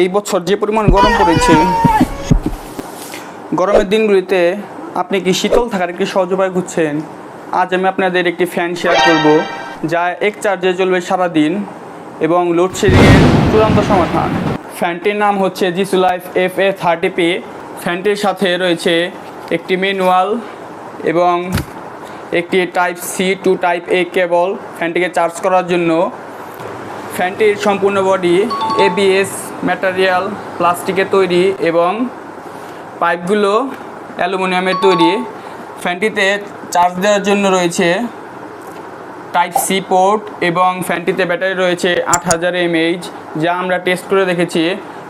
এই বছর যে পরিমাণ গরম পড়েছে, গরমের দিনগুলিতে আপনি কি শীতল থাকার একটি সহজ উপায় খুঁজছেন? আজ আমি আপনাদের একটি ফ্যান শেয়ার করব, যা এক চার্জে চলবে সারাদিন এবং লোডশেডিংয়ের চূড়ান্ত সমাধান। ফ্যানটির নাম হচ্ছে Jisulife F A thirty P ফ্যানটির সাথে রয়েছে একটি ম্যানুয়াল এবং একটি type C to type A cable ফ্যানটিকে charge করার জন্য ফ্যানটির সম্পূর্ণ বডি এবিএস ম্যাটেরিয়াল প্লাস্টিকের তৈরি এবং পাইপগুলো অ্যালুমিনিয়ামের তৈরি। ফ্যানটিতে চার্জ দেওয়ার জন্য রয়েছে টাইপ সি পোর্ট এবং ফ্যানটিতে ব্যাটারি রয়েছে আট হাজার এমএইচ যা আমরা টেস্ট করে দেখেছি।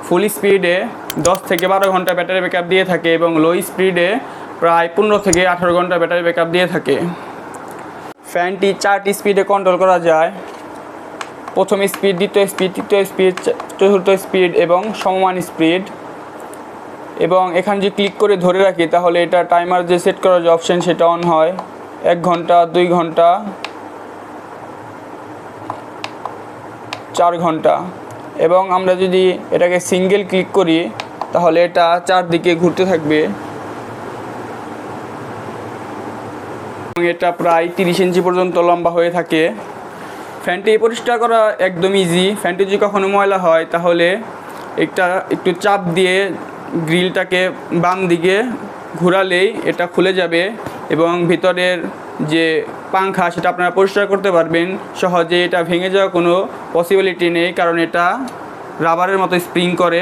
ফুল স্পিডে দশ থেকে বারো ঘণ্টা ব্যাটারি ব্যাকআপ দিয়ে থাকে এবং লো স্পিডে প্রায় পনেরো থেকে আঠারো ঘণ্টা ব্যাটারি ব্যাকআপ দিয়ে থাকে। ফ্যানটি চারটি স্পিডে কন্ট্রোল করা যায়। প্রথম স্পিড, দ্বিতীয় স্পিড, তৃতীয় স্পিড চতুর্থ স্পিড এবং সমমান স্পিড। এবং এখানে যদি ক্লিক করে ধরে রাখি, তাহলে এটা টাইমার যে সেট করার যে অপশান, সেটা অন হয়। এক ঘণ্টা, দুই ঘণ্টা, চার ঘণ্টা। এবং আমরা যদি এটাকে সিঙ্গেল ক্লিক করি, তাহলে এটা চারদিকে ঘুরতে থাকবে। এবং এটা প্রায় তিরিশ ইঞ্চি পর্যন্ত লম্বা হয়ে থাকে। ফ্যানটি পরিষ্কার করা একদম ইজি ফ্যানটি যদি কখনো ময়লা হয়, তাহলে একটা, একটু চাপ দিয়ে গ্রিলটাকে বাম দিকে ঘোরালেই এটা খুলে যাবে এবং ভিতরের যে পাংখা সেটা আপনারা পরিষ্কার করতে পারবেন। সহজে এটা ভেঙে যাওয়ার কোনো পসিবিলিটি নেই, কারণ এটা রাবারের মতো স্প্রিং করে।